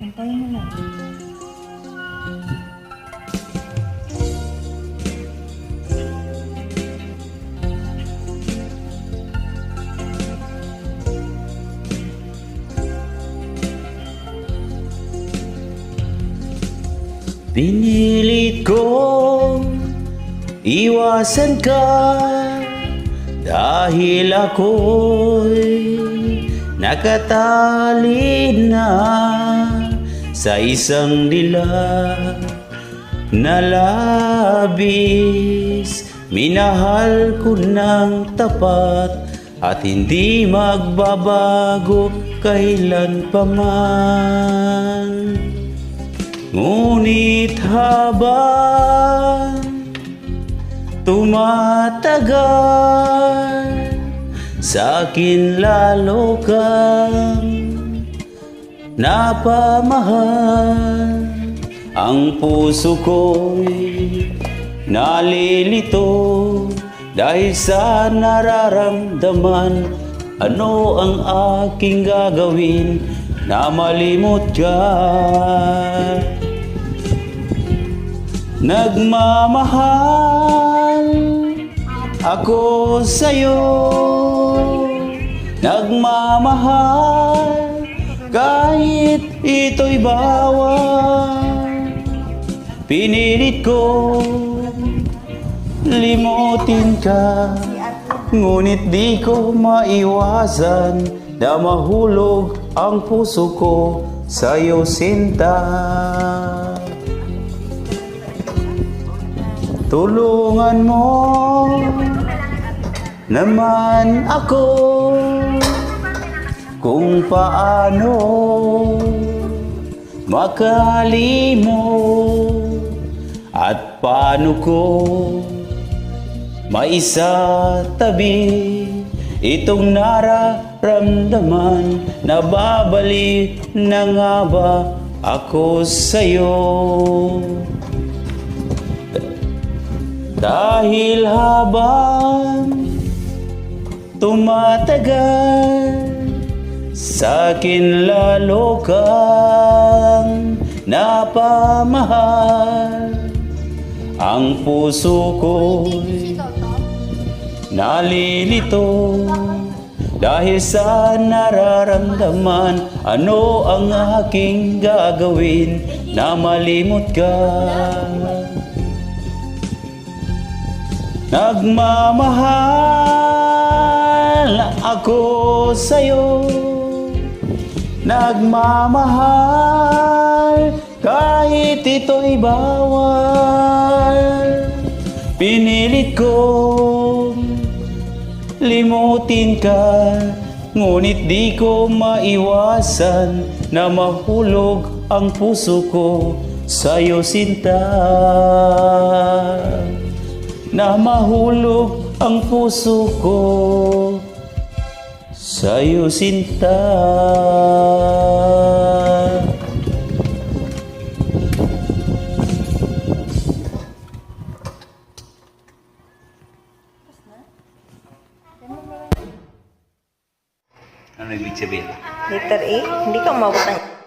Antayin mo lang. Pinilit kong iwasan ka Dahil ako'y nakatali na Sa isang dilag na labis Minahal ko ng tapat At hindi magbabago kailan pa man. Ngunit habang tumatagal Sa akin lalo kang napamahal Ang puso ko'y nalilito Dahil sa nararamdaman. Ano ang aking gagawin na malimot ka? Nagmamahal ako sa'yo. Nagmamahal kahit ito'y bawal. Pinilit ko limutin ka. Ngunit di ko maiwasan Na mahulog ang puso ko sa'yo sinta. Tulungan mo naman ako kung paano makalimo at paano ko maisa tabi itong nararamdaman na babalik na nga ba ako sa'yo? Dahil habang tumatagal sa akin lalo kang napamahal. Ang puso ko'y nalilito. Dahil sa nararamdaman Ano ang aking gagawin na malimot ka? Nagmamahal ako sa'yo Nagmamahal kahit ito'y bawal. Pinilit kong limutin ka Ngunit di ko maiwasan na mahulog ang puso ko sa'yo sinta. Na mahulog ang puso ko sa'yo sinta. Ano ibig sabihin? Letter A, hindi ka umabot ng